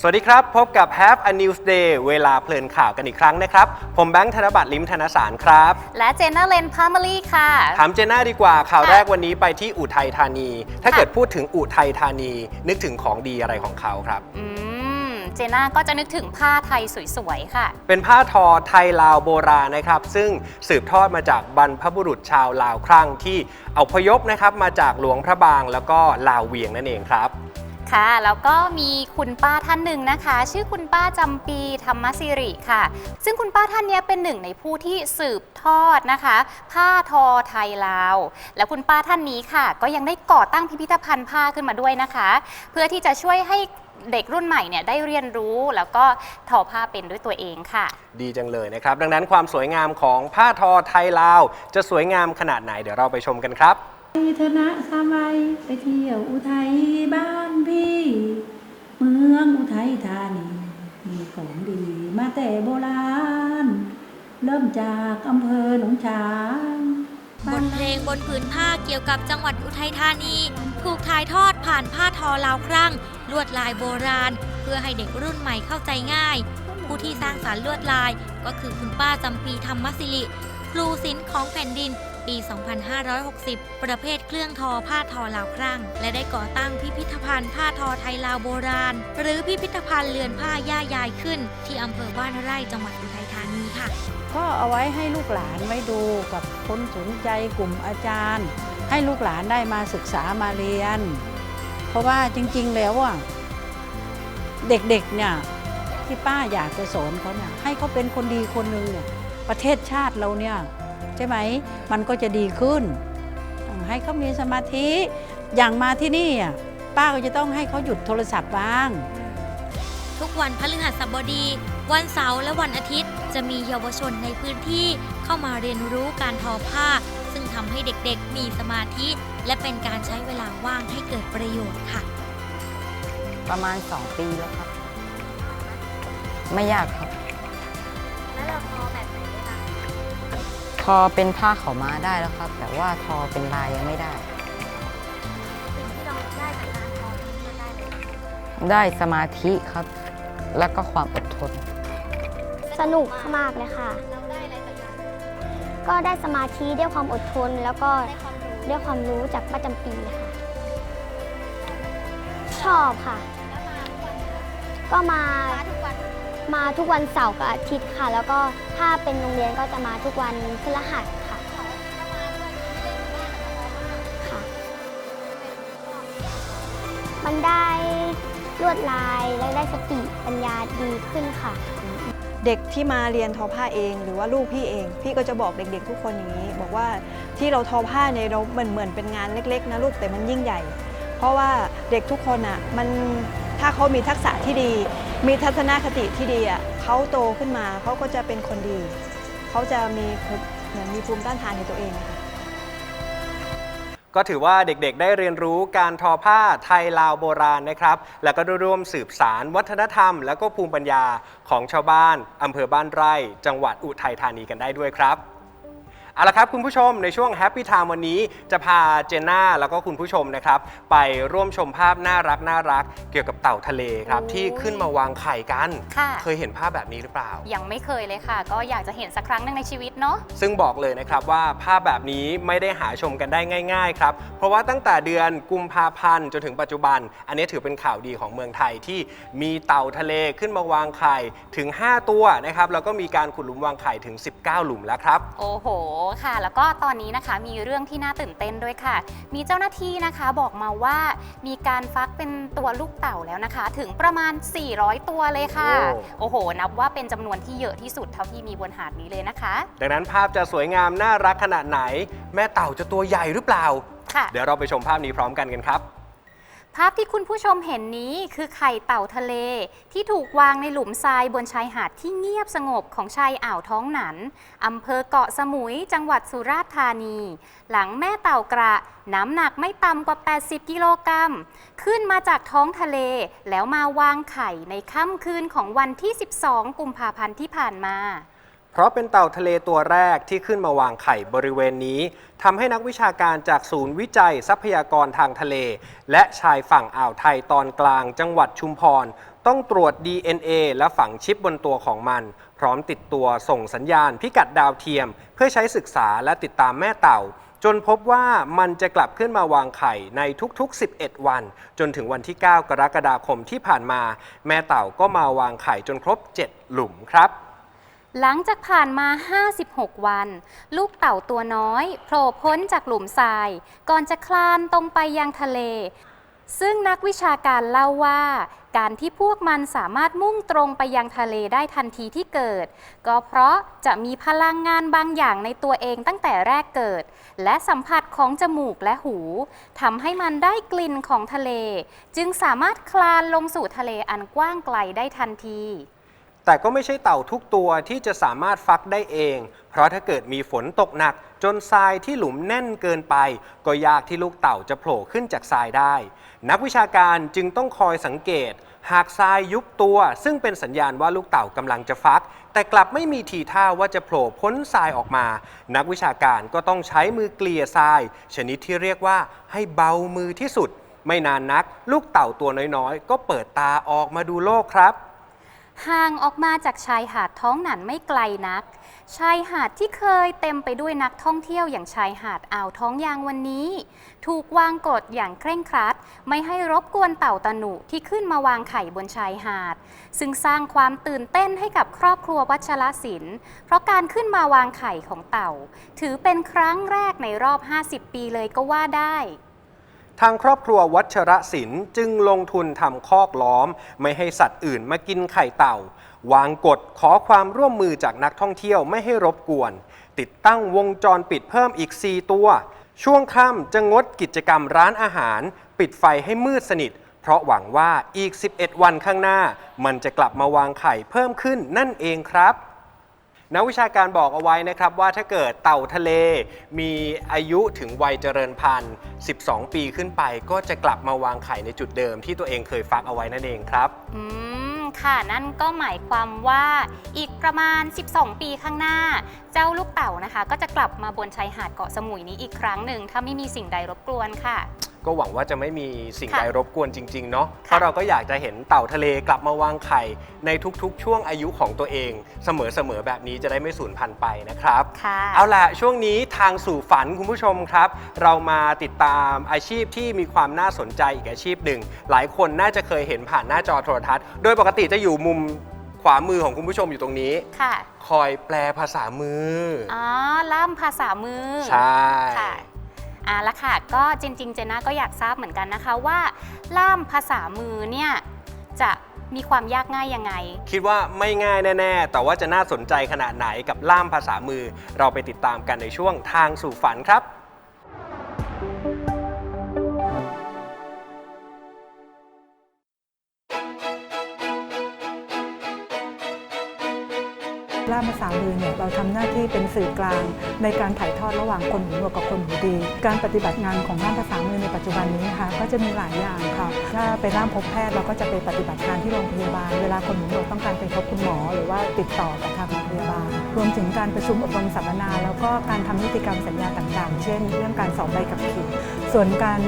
สวัสดีครับ พบกับ Have a News Day เวลาเพลินข่าวกันอีกครั้งนะครับ ผมแบงค์ธนบัตรลิมธนสารครับ และเจนน่าเลนพามารีค่ะ ถามเจน่าดีกว่าข่าวค่ะแรกวันนี้ไปที่อุทัยธานี ถ้าค่ะเกิดพูดถึงอุทัยธานี นึกถึงของดีอะไรของเขาครับอืมเจน่าก็จะนึกถึงผ้าไทยสวยๆ ค่ะ เป็นผ้าทอไทยลาวโบราณนะครับ ซึ่งสืบทอดมาจากบรรพบุรุษชาวลาวครั่งที่เอาพยพนะครับมาจากหลวงพระบางแล้วก็ลาวเวียงนั่นเองครับ ค่ะ แล้วก็มีคุณป้าท่านหนึ่งนะคะ ชื่อคุณป้าจำปีธรรมสิริค่ะ ซึ่งคุณป้าท่านเนี้ยเป็นหนึ่งในผู้ที่สืบทอดนะคะ ผ้าทอไทยลาว แล้วคุณป้าท่านนี้ค่ะ ก็ยังได้ก่อตั้งพิพิธภัณฑ์ผ้าขึ้นมาด้วยนะคะ เพื่อที่จะช่วยให้เด็กรุ่นใหม่เนี่ยได้เรียนรู้แล้วก็ทอผ้าเป็นด้วยตัวเองค่ะ ดีจังเลยนะครับ ดังนั้นความสวยงามของผ้าทอไทยลาว จะสวยงามขนาดไหนเดี๋ยวเราไปชมกันครับไปเถอะนะสามัยไปเที่ยวอุทัยบ้านพี่ เมืองอุทัยธานี มีของดี มาแต่โบราณ เริ่มจากอำเภอหนองฉางบทเพลงบนผืนผ้าเกี่ยวกับจังหวัดอุทัยธานี ถูกถ่ายทอดผ่านผ้าทอลาวครั่ง ลวดลายโบราณ เพื่อให้เด็กรุ่นใหม่เข้าใจง่าย ผู้ที่สร้างสารรค์ลวดลายก็คือคุณป้าจำปีธรรมศิริ ครูศิลป์ของแผ่นดิน ปี 2560 ประเภทเครื่องทอผ้าทอลาวครั่ง และได้ก่อตั้งพิพิธภัณฑ์ผ้าทอไทยลาวโบราณ หรือพิพิธภัณฑ์เรือนผ้าย่ายายขึ้น ที่อำเภอบ้านไร่จังหวัดอุทัยธานีค่ะ ก็เอาไว้ให้ลูกหลานไว้ดูกับคนสนใจกลุ่มอาจารย์ ให้ลูกหลานได้มาศึกษามาเรียน เพราะว่าจริงๆแล้วอะเด็กๆเนี่ยที่ป้าอยากจะสอนเขาเนี่ยให้เขาเป็นคนดีคนหนึ่งเนี่ยประเทศชาติเราเนี่ย ใช่ไหม มันก็จะดีขึ้นต้องให้เขามีสมาธิ อย่างมาที่นี่อะป้าก็จะต้องให้เขาหยุดโทรศัพท์บ้าง ทุกวันพฤหัสบดี วันเสาร์และวันอาทิตย์ จะมีเยาวชนในพื้นที่เข้ามาเรียนรู้การทอผ้า ซึ่งทำให้เด็กๆ มีสมาธิ และเป็นการใช้เวลาว่างให้เกิดประโยชน์ค่ะ ประมาณ 2 ปีแล้วครับ ไม่ยากครับ แล้วเราทอแบบไหนคะท อเป็นผ้าขาวม้าได้แล้วครับ แต่ว่าทอเป็นลายยังไม่ได้ สิ่งที่เราได้จากการทอมันได้เลยได้สมาธิครับ แล้วก็ความอดทน สนุกมากเลยค่ะ เราได้อะไรจากการก็ได้สมาธิได้ความอดทน แล้วก็ได้ความรู้ได้ความรู้จากป้าจำปีค่ะ ชอบค่ะก็มา มาทุกวัน มาทุกวันเสาร์กับอาทิตย์ค่ะ แล้วก็ถ้าเป็นโรงเรียนก็จะมาทุกวันพฤหัสค่ะค่ะ มันได้ลวดลายและได้สติปัญญาดีขึ้นค่ะ เด็กที่มาเรียนทอผ้าเอง หรือว่าลูกพี่เอง พี่ก็จะบอกเด็ก ๆ ทุกคนอย่างนี้ บอกว่าที่เราทอผ้าเนี่ยเราเหมือนเหมือนเป็นงานเล็ก ๆ นะลูกแต่มันยิ่งใหญ่ เพราะว่าเด็กทุกคนอะมันถ้าเขามีทักษะที่ดี มีทัศนคติที่ดีอะเขาโตขึ้นมาเขาก็จะเป็นคนดี เขาจะมีเหมือนมีภูมิต้านทานในตัวเองค่ะก็ถือว่าเด็กๆ ได้เรียนรู้การทอผ้าไทยลาวโบราณนะครับ แล้วก็ได้ร่วมสืบสารวัฒนธรรม และก็ภูมิปัญญาของชาวบ้านอำเภอบ้านไร่ จังหวัดอุทัยธานีกันได้ด้วยครับ เอาละครับคุณผู้ชมในช่วง Happy Time วันนี้จะพาเจนน่าแล้วก็คุณผู้ชมนะครับไปร่วมชมภาพน่ารักน่ารักเกี่ยวกับเต่าทะเลครับโอ้ที่ขึ้นมาวางไข่กัน ค่ะ เคยเห็นภาพแบบนี้หรือเปล่า ยังไม่เคยเลยค่ะ ก็อยากจะเห็นสักครั้งหนึงในชีวิตเนาะ ซึ่งบอกเลยนะครับว่าภาพแบบนี้ไม่ได้หาชมกันได้ง่าย ๆ ครับ เพราะว่าตั้งแต่เดือนกุมภาพันธ์จนถึงปัจจุบัน อันนี้ถือเป็นข่าวดีของเมืองไทยที่มีเต่าทะเลขึ้นมาวางไข่ถึง 5 ตัวนะครับแล้วก็มีการขุดหลุมวางไข่ถึง 19 หลุมแล้วครับ โอ้โหค่ะ แล้วก็ตอนนี้นะคะมีเรื่องที่น่าตื่นเต้นด้วยค่ะ มีเจ้าหน้าที่นะคะบอกมาว่ามีการฟักเป็นตัวลูกเต่าแล้วนะคะ ถึงประมาณ 400 ตัวเลยค่ะ โอ้โอ้โหนับว่าเป็นจำนวนที่เยอะที่สุดเท่าที่มีบนหาดนี้เลยนะคะ ดังนั้นภาพจะสวยงามน่ารักขนาดไหน แม่เต่าจะตัวใหญ่หรือเปล่าค่ะเดี๋ยวเราไปชมภาพนี้พร้อมกันกันครับ ภาพที่คุณผู้ชมเห็นนี้คือไข่เต่าทะเล ที่ถูกวางในหลุมทรายบนชายหาดที่เงียบสงบของชายอ่าวท้องหนันอำเภอเกาะสมุย จังหวัดสุราษฎร์ธานี หลังแม่เต่ากระ น้ำหนักไม่ต่ำกว่า 80 กิโลกรัม ขึ้นมาจากท้องทะเล แล้วมาวางไข่ในค่ำคืนของวันที่ 12 กุมภาพันธ์ที่ผ่านมา เพราะเป็นเต่าทะเลตัวแรกที่ขึ้นมาวางไข่บริเวณนี้ทำให้นักวิชาการจากศูนย์วิจัยทรัพยากรทางทะเล และชายฝั่งอ่าวไทยตอนกลางจังหวัดชุมพร ต้องตรวจ DNA และฝังชิปบนตัวของมัน พร้อมติดตัวส่งสัญญาณพิกัดดาวเทียม เพื่อใช้ศึกษาและติดตามแม่เต่า จนพบว่ามันจะกลับขึ้นมาวางไข่ในทุกๆ 11 วัน จนถึงวันที่ 9 กรกฎาคมที่ผ่านมา แม่เต่าก็มาวางไข่จนครบ 7 หลุมครับ หลังจากผ่านมา 56 วัน ลูกเต่าตัวน้อยโผล่พ้นจากหลุมทราย ก่อนจะคลานตรงไปยังทะเล ซึ่งนักวิชาการเล่าว่า การที่พวกมันสามารถมุ่งตรงไปยังทะเลได้ทันทีที่เกิด ก็เพราะจะมีพลังงานบางอย่างในตัวเองตั้งแต่แรกเกิด และสัมผัสของจมูกและหูทำให้มันได้กลิ่นของทะเล จึงสามารถคลานลงสู่ทะเลอันกว้างไกลได้ทันที แต่ก็ไม่ใช่เต่าทุกตัวที่จะสามารถฟักได้เอง เพราะถ้าเกิดมีฝนตกหนัก จนทรายที่หลุมแน่นเกินไป ก็ยากที่ลูกเต่าจะโผล่ขึ้นจากทรายได้ นักวิชาการจึงต้องคอยสังเกต หากทรายยุบตัว ซึ่งเป็นสัญญาณว่าลูกเต่ากำลังจะฟัก แต่กลับไม่มีทีท่าว่าจะโผล่พ้นทรายออกมา นักวิชาการก็ต้องใช้มือเกลี่ยทราย ชนิดที่เรียกว่าให้เบามือที่สุด ไม่นานนัก ลูกเต่าตัวน้อยๆ ก็เปิดตาออกมาดูโลกครับ ห่างออกมาจากชายหาดท้องหนันไม่ไกลนัก ชายหาดที่เคยเต็มไปด้วยนักท่องเที่ยวอย่างชายหาดอ่าวท้องยางวันนี้ ถูกวางกฎอย่างเคร่งครัด ไม่ให้รบกวนเต่าตะหนุที่ขึ้นมาวางไข่บนชายหาด ซึ่งสร้างความตื่นเต้นให้กับครอบครัววัชรศิลป์เพราะการขึ้นมาวางไข่ของเต่า ถือเป็นครั้งแรกในรอบ 50 ปีเลยก็ว่าได้ ทางครอบครัววัชรศิลป์จึงลงทุนทำคอกล้อม ไม่ให้สัตว์อื่นมากินไข่เต่า วางกฎขอความร่วมมือจากนักท่องเที่ยวไม่ให้รบกวน ติดตั้งวงจรปิดเพิ่มอีก 4 ตัว ช่วงค่ำจะงดกิจกรรมร้านอาหาร ปิดไฟให้มืดสนิท เพราะหวังว่าอีก 11 วันข้างหน้า มันจะกลับมาวางไข่เพิ่มขึ้นนั่นเองครับ นักวิชาการบอกเอาไว้นะครับว่าถ้าเกิดเต่าทะเลมีอายุถึงวัยเจริญพันธุ์ 12 ปีขึ้นไป ก็จะกลับมาวางไข่ในจุดเดิมที่ตัวเองเคยฟักเอาไว้นั่นเองครับ อืมค่ะนั่นก็หมายความว่าอีกประมาณ 12 ปีข้างหน้า เจ้าลูกเต่านะคะ ก็จะกลับมาบนชายหาดเกาะสมุยนี้อีกครั้งหนึ่งถ้าไม่มีสิ่งใดรบกวนค่ะ ก็หวังว่าจะไม่มีสิ่งค่ะใดรบกวนจริง ๆ เนาะเพค่ะราะเราก็อยากจะเห็นเต่าทะเลกลับมาวางไข่ในทุกๆ ช่วงอายุของตัวเอง เสมอๆแบบนี้จะได้ไม่สูญพันธุ์ไปนะครับค่ะเอาล่ะช่วงนี้ทางสู่ฝันคุณผู้ชมครับ เรามาติดตามอาชีพที่มีความน่าสนใจอีกอาชีพหนึ่ง หลายคนน่าจะเคยเห็นผ่านหน้าจอโทรทัศน์ โดยปกติจะอยู่มุมขวามือของคุณผู้ชมอยู่ตรงนี้ ค่ะ คอยแปลภาษามือออ๋อ ล่ามภาษามือ ใช่ค่ะ อ่าละค่ะ ก็จริง ๆ เจน่าก็อยากทราบเหมือนกันนะคะว่าล่ามภาษามือเนี่ยจะมีความยากง่ายยังไง คิดว่าไม่ง่ายแน่ ๆ แต่ว่าจะน่าสนใจขนาดไหนกับล่ามภาษามือ เราไปติดตามกันในช่วงทางสู่ฝันครับาภาษามือเนี่ยเราทำหน้าที่เป็นสื่อกลาง ในการถ่ายทอดระหว่างคนหูหนวกกับคนหูดี การปฏิบัติงานของล่ามภาษามือในปัจจุบันนี้นะคะก็จะมีหลายอย่างค่ะถ้าไปล่ามพบแพทย์เราก็จะไปปฏิบัติการที่โรงพยาบาล เวลาคนหูหนวกต้องการไปพบคุณหมอ หรือว่าติดต่อกับทางโรงพยาบาล รวมถึงการประชุมอบรมสัมมนา แล้วก็การทำนิติกรรมสัญญาต่าง ๆ เช่น เรื่องการสอบใบขับขี่ ส่วนการ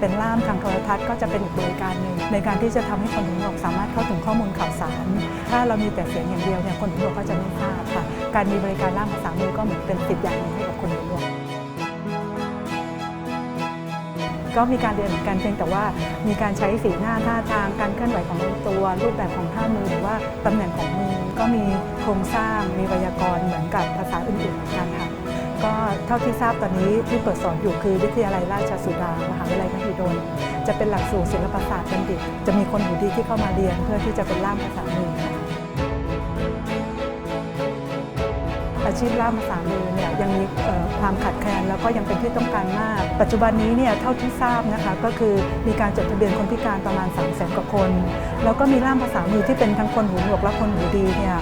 เป็นล่ามทางโทรทัศน์ก็จะเป็นอีกบริการหนึ่งในการที่จะทำให้คนหูหนวกสามารถเข้าถึงข้อมูลข่าวสาร ถ้าเรามีแต่เสียงอย่างเดียวเนี่ยคนหูหนวกก็จะไม่ทราบค่ะ การมีบริการล่ามภาษามือก็เหมือนเป็นสิทธิ์อย่างหนึ่งให้กับคนหูหนวกก็มีการเรียนเหมือนกันเพียงแต่ว่ามีการใช้สีหน้าท่าทางการเคลื่อนไหวของตัว รูปแบบของท่ามือหรือว่าตำแหน่งของมือก็มีโครงสร้างมีไวยากรณ์เหมือนกับภาษาอื่นๆเหมือนกันค่ะ ก็เท่าที่ทราบตอนนี้ที่เปิดสอนอยู่คือวิทยาลัยราชสุดามหาวิทยาลัยมหิดลจะเป็นหลักสูตรศิลปศาสตร์บัณฑิต จะมีคนหูดีที่เข้ามาเรียนเพื่อที่จะเป็นล่ามภาษามือค่ะอาชีพล่ามภาษามือเนี่ยยังมี ความขาดแคลนแล้วก็ยังเป็นที่ต้องการมาก ปัจจุบันนี้เนี่ยเท่าที่ทราบนะคะก็คือมีการจดทะเบียนคนพิการประมาณ 3 0 0 0 0กว่าคน แล้วก็มีล่ามภาษามือที่เป็นทั้งคนหูหนวกและคนหูดีเนี่ย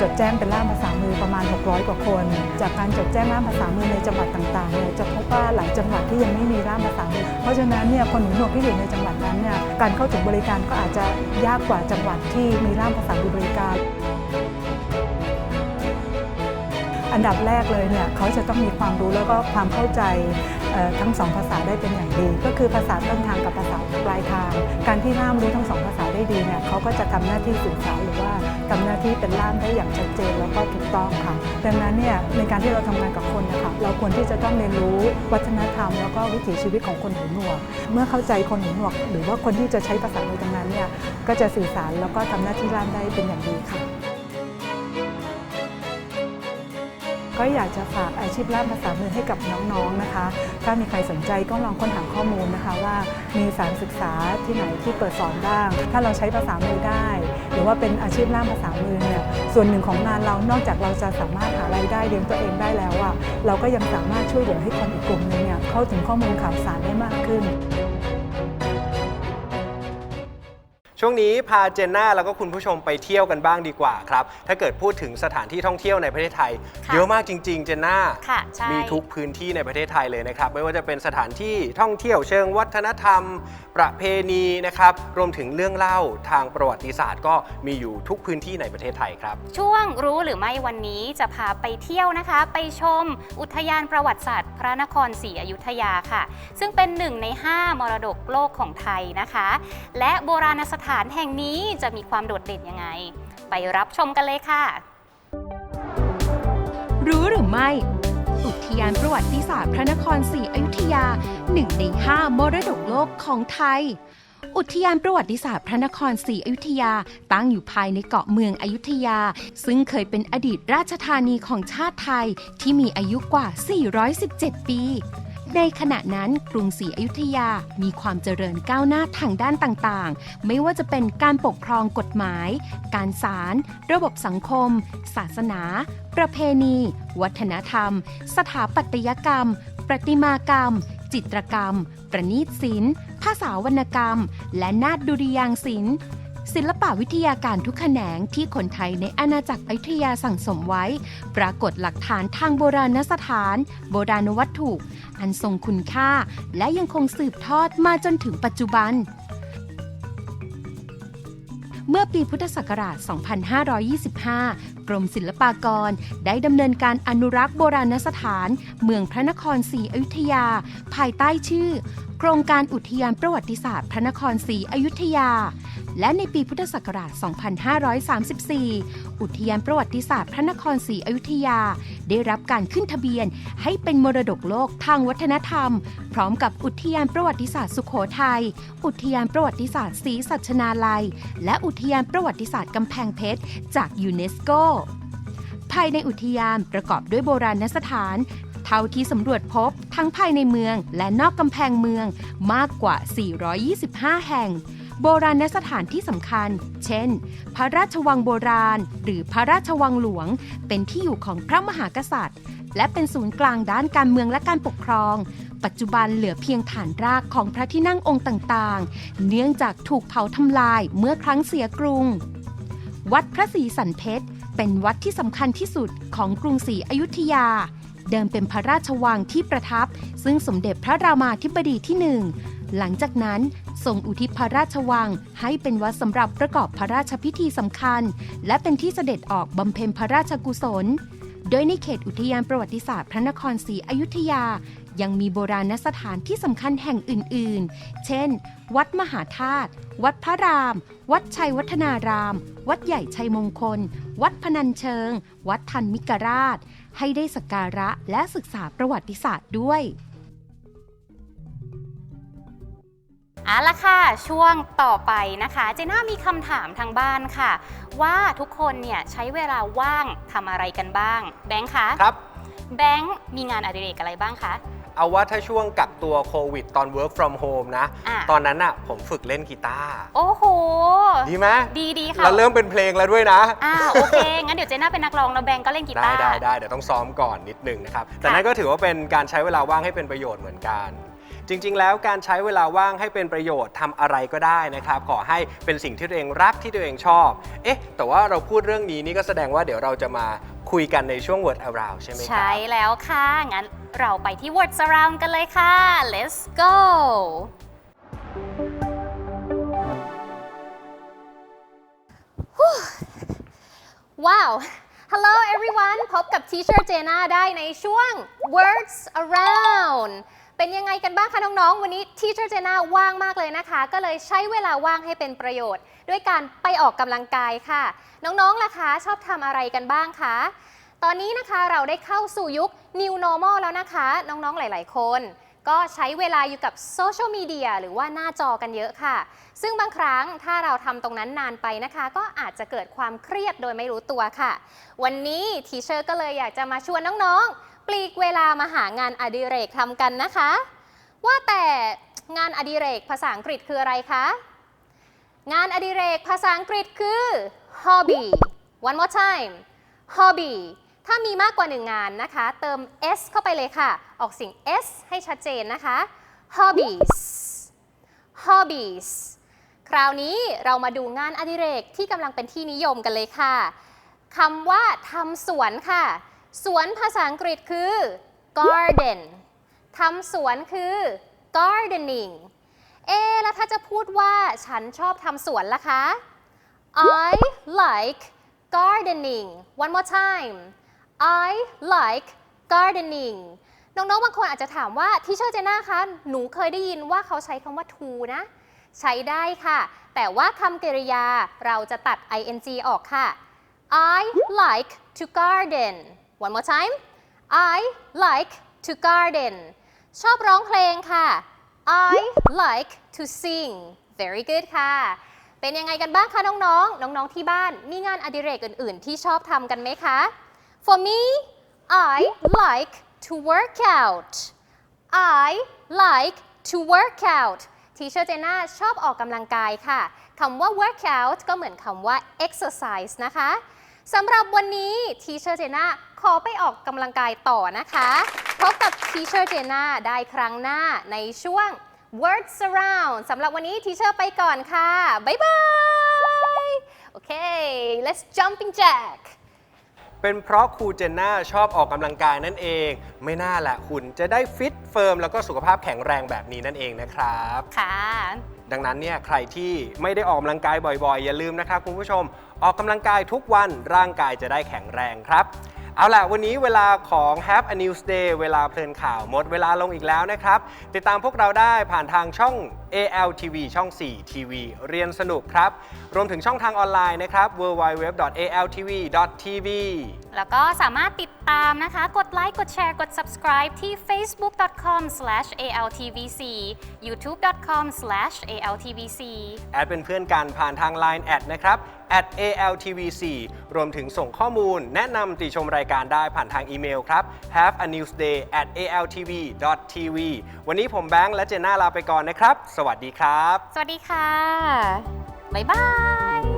จดแจ้งเป็นล่ามภาษามือประมาณ 600 กว่าคน จากการจดแจ้งล่ามภาษามือในจังหวัดต่างๆเนี่ยจะพบว่าหลายจังหวัดที่ยังไม่มีล่ามภาษามือ เพราะฉะนั้นเนี่ยคนหูหนวกที่อยู่ในจังหวัดนั้นเนี่ยการเข้าถึงบริการก็อาจจะยากกว่าจังหวัดที่มีล่ามภาษามือบริการ อันดับแรกเลยเนี่ยเขาจะต้องมีความรู้แล้วก็ความเข้าใจทั้งสองภาษาได้เป็นอย่างดี ก็คือภาษาต้นทางกับภาษาปลายทาง การที่ล่ามรู้ทั้งสองภาษาได้ดีเนี่ยเขาก็จะทำหน้าที่สื่อสารหรือว่าทำหน้าที่เป็นล่ามได้อย่างชัดเจนแล้วก็ถูกต้องค่ะ ดังนั้นเนี่ยในการที่เราทำงานกับคนนะคะเราควรที่จะต้องเรียนรู้วัฒนธรรม แล้วก็วิถีชีวิตของคนหูหนวก เมื่อเข้าใจคนหูหนวก หรือว่าคนที่จะใช้ภาษาในตรงนั้นเนี่ยก็จะสื่อสารแล้วก็ทำหน้าที่ล่ามได้เป็นอย่างดีค่ะ ก็อยากจะฝากอาชีพล่ามภาษามือให้กับน้องๆนะคะ ถ้ามีใครสนใจก็ลองค้นหาข้อมูลนะคะว่ามีสารศึกษาที่ไหนที่เปิดสอนบ้าง ถ้าเราใช้ภาษามือได้ หรือว่าเป็นอาชีพล่ามภาษามือเนี่ยส่วนหนึ่งของงานเรานอกจากเราจะสามารถหารายได้เลี้ยงตัวเองได้แล้วอะเราก็ยังสามารถช่วยเหลือให้คนอีกกลุ่มหนึงเนี่ยเข้าถึงข้อมูลข่าวสารได้มากขึ้น ช่วงนี้พาเจนน่าแล้วก็คุณผู้ชมไปเที่ยวกันบ้างดีกว่าครับ ถ้าเกิดพูดถึงสถานที่ท่องเที่ยวในประเทศไทย ค่ะเยอะมากจริง ๆ เจนน่า ค่ะใช่ มีทุกพื้นที่ในประเทศไทยเลยนะครับ ไม่ว่าจะเป็นสถานที่ท่องเที่ยวเชิงวัฒนธรรม ประเพณีนะครับ รวมถึงเรื่องเล่าทางประวัติศาสตร์ก็มีอยู่ทุกพื้นที่ในประเทศไทยครับ ช่วงรู้หรือไม่วันนี้จะพาไปเที่ยวนะคะ ไปชม อุทยานประวัติศาสตร์พระนครศรีอยุธยาค่ะ ซึ่งเป็นหนึ่งใน 5 มรดกโลกของไทยนะคะ และโบราณสถานแห่งนี้จะมีความโดดเด่นยังไง ไปรับชมกันเลยค่ะ รู้หรือไม่ อุทยานประวัติศาสตร์พระนครศรีอยุธยาหนึ่งในห้ามรดกโลกของไทยอุทยานประวัติศาสตร์พระนครศรีอยุธยา ตั้งอยู่ภายในเกาะเมืองอยุธยา ซึ่งเคยเป็นอดีตราชธานีของชาติไทยที่มีอายุกว่า 417 ปี ในขณะนั้นกรุงศรีอยุธยามีความเจริญก้าวหน้าทางด้านต่างๆ ไม่ว่าจะเป็นการปกครองกฎหมาย การศาลระบบสังคม ศาสนา ประเพณี วัฒนธรรม สถาปัตยกรรม ประติมากรรม จิตรกรรม ประณีตศิลป์ภาษาวรรณกรรม และนาฏดุริยางศิลป์ ศิลปวิทยาการทุกแขนงที่คนไทยในอาณาจักรอยุธยาสั่งสมไว้ ปรากฏหลักฐานทางโบราณสถาน โบราณวัตถุ อันทรงคุณค่า และยังคงสืบทอดมาจนถึงปัจจุบันเมื่อปีพุทธศักราช 2525 รมศิลปากร ได้ดำเนินการอนุรักษ์โบราณสถาน เมืองพระนครศรีอยุธยา ภายใต้ชื่อ โครงการอุทยานประวัติศาสตร์พระนครศรีอยุธยา และในปีพุทธศักราช 2534 อุทยานประวัติศาสตร์พระนครศรีอยุธยา ได้รับการขึ้นทะเบียนให้เป็นมรดกโลกทางวัฒนธรรม พร้อมกับอุทยานประวัติศาสตร์สุขโขทัย อุทยานประวัติศาสตร์ศรีสัชนาลัย และอุทยานประวัติศาสตร์กำแพงเพชร จากยูเนสโก ภายในอุทยานประกอบด้วยโบราณสถาน เท่าที่สำรวจพบทั้งภายในเมืองและนอกกำแพงเมืองมากกว่า 425 แห่ง โบราณสถานที่สำคัญ เช่น พระราชวังโบราณ หรือพระราชวังหลวง เป็นที่อยู่ของพระมหากษัตริย์ และเป็นศูนย์กลางด้านการเมืองและการปกครองปัจจุบันเหลือเพียงฐานรากของพระที่นั่งองค์ต่างๆ เนื่องจากถูกเผาทำลายเมื่อครั้งเสียกรุง วัดพระศรีสันเพชร เป็นวัดที่สำคัญที่สุดของกรุงศรีอยุธยา เดิมเป็นพระราชวังที่ประทับ ซึ่งสมเด็จพระรามาธิบดีที่หนึ่งหลังจากนั้นทรงอุทิศพระราชวังให้เป็นวัดสำหรับประกอบพระราชพิธีสำคัญ และเป็นที่เสด็จออกบำเพ็ญพระราชกุศล โดยในเขตอุทยานประวัติศาสตร์พระนครศรีอยุธยา ยังมีโบราณสถานที่สำคัญแห่งอื่น ๆ เช่น วัดมหาธาตุ วัดพระราม วัดชัยวัฒนาราม วัดใหญ่ชัยมงคล วัดพนัญเชิง วัดทันมิกราช ให้ได้สักการะและศึกษาประวัติศาสตร์ด้วยเอาละค่ะ ช่วงต่อไปนะคะ เจน่ามีคำถามทางบ้านค่ะ ว่าทุกคนเนี่ยใช้เวลาว่างทำอะไรกันบ้าง แบงค์คะครับ แบงค์มีงานอดิเรกอะไรบ้างคะ เอาว่าถ้าช่วงกักตัวโควิดตอน work from home นะ อะ ตอนนั้นอะผมฝึกเล่นกีตาร์ โอ้โห ดีไหมดีดีค่ะแล้วเริ่มเป็นเพลงแล้วด้วยนะ อ่าโอเค งั้นเดี๋ยวเจน่าเป็นนักร้องแล้วแบงค์ก็เล่นกีได้ตาร์ ได้ได้เดี๋ยวต้องซ้อมก่อนนิดนึงนะครับ แต่ค่ะนั่นก็ถือว่าเป็นการใช้เวลาว่างให้เป็นประโยชน์เหมือนกัน จริง ๆ แล้วการใช้เวลาว่างให้เป็นประโยชน์ทำอะไรก็ได้นะครับ ขอให้เป็นสิ่งที่ตัวเองรักที่ตัวเองชอบ เอ๊ะ แต่ว่าเราพูดเรื่องนี้นี่ก็แสดงว่าเดี๋ยวเราจะมา คุยกันในช่วง Word Around ใช่ไหมครัใช่แล้วค่ะ งั้นเราไปที่ Words Around กันเลยค่ะ let's go ว้าว Hello everyone พบกับ Teacher Jenna ได้ในช่วง Words Around เป็นยังไงกันบ้างคะน้องๆ วันนี้ Teacher Jenna ว่างมากเลยนะคะ ก็เลยใช้เวลาว่างให้เป็นประโยชน์ ด้วยการไปออกกำลังกายค่ะ น้องๆล่ะคะชอบทำอะไรกันบ้างคะตอนนี้นะคะเราได้เข้าสู่ยุค New Normal แล้วนะคะ น้องๆหลาย ๆ คนก็ใช้เวลาอยู่กับโซเชียลมีเดียหรือว่าหน้าจอกันเยอะค่ะ ซึ่งบางครั้งถ้าเราทำตรงนั้นนานไปนะคะ ก็อาจจะเกิดความเครียดโดยไม่รู้ตัวค่ะ วันนี้ทีเชอร์ก็เลยอยากจะมาชวนน้องๆ ปลีกเวลามาหางานอดิเรกทำกันนะคะ ว่าแต่งานอดิเรกภาษาอังกฤษคืออะไรคะ งานอดิเรกภาษาอังกฤษคือ hobby one more time hobby ถ้ามีมากกว่าหนึ่งงานนะคะ เติม s เข้าไปเลยค่ะ ออกเสียง s ให้ชัดเจนนะคะ hobbies hobbies คราวนี้เรามาดูงานอดิเรกที่กำลังเป็นที่นิยมกันเลยค่ะคำว่าทำสวนค่ะ สวนภาษาอังกฤษคือ garden ทำสวนคือ gardening เอ๊แล้วถ้าจะพูดว่าฉันชอบทำสวนล่ะคะ I like gardening one more time I like gardening น้องๆ บางคนอาจจะถามว่าที่เชอร์เจน่าคะ หนูเคยได้ยินว่าเขาใช้คำว่า to นะ ใช้ได้ค่ะ แต่ว่าคำกริยาเราจะตัด ing ออกค่ะ I like to garden one more time I like to garden ชอบร้องเพลงค่ะ I like to sing very good ค่ะ เป็นยังไงกันบ้างคะน้องๆ น้องๆ ที่บ้าน มีงานอดิเรกอื่นๆ ที่ชอบทำกันไหมคะ For me I like to work out I like to work out ทีเชอร์เจน่าชอบออกกำลังกายค่ะ คำว่า workout ก็เหมือนคำว่า exercise นะคะ สำหรับวันนี้ทีเชอร์เจน่าขอไปออกกำลังกายต่อนะคะ พบกับทีเชอร์เจน่าได้ครั้งหน้าในช่วง Words Around สำหรับวันนี้ทีเชอร์ไปก่อนค่ะ บ๊ายบาย โอเค let's jumping jack เป็นเพราะครูเจนน่าชอบออกกำลังกายนั่นเอง ไม่น่าแหละคุณจะได้ฟิตเฟิร์มแล้วก็สุขภาพแข็งแรงแบบนี้นั่นเองนะครับ ค่ะ ดังนั้นเนี่ยใครที่ไม่ได้ออกกำลังกายบ่อยๆ อย่าลืมนะครับคุณผู้ชม ออกกำลังกายทุกวันร่างกายจะได้แข็งแรงครับ เอาล่ะ วันนี้เวลาของ Have a News Day เวลาเพลินข่าวหมดเวลาลงอีกแล้วนะครับ ติดตามพวกเราได้ผ่านทางช่อง ALTV ช่อง4ทีวีเรียนสนุกครับ รวมถึงช่องทางออนไลน์นะครับ www.altv.tv แล้วก็สามารถติดตามนะคะ กดไลค์ กดแชร์ กด subscribe ที่ facebook.com/altvc youtube.com/altvc แอดเป็นเพื่อนกันผ่านทาง Line แอดนะครับ at @altvc รวมถึงส่งข้อมูลแนะนำติชมรายการได้ผ่านทางอีเมลครับ have a news day at altv.tv วันนี้ผมแบงค์และเจน่าลาไปก่อนนะครับ สวัสดีครับ สวัสดีค่ะ บ๊ายบาย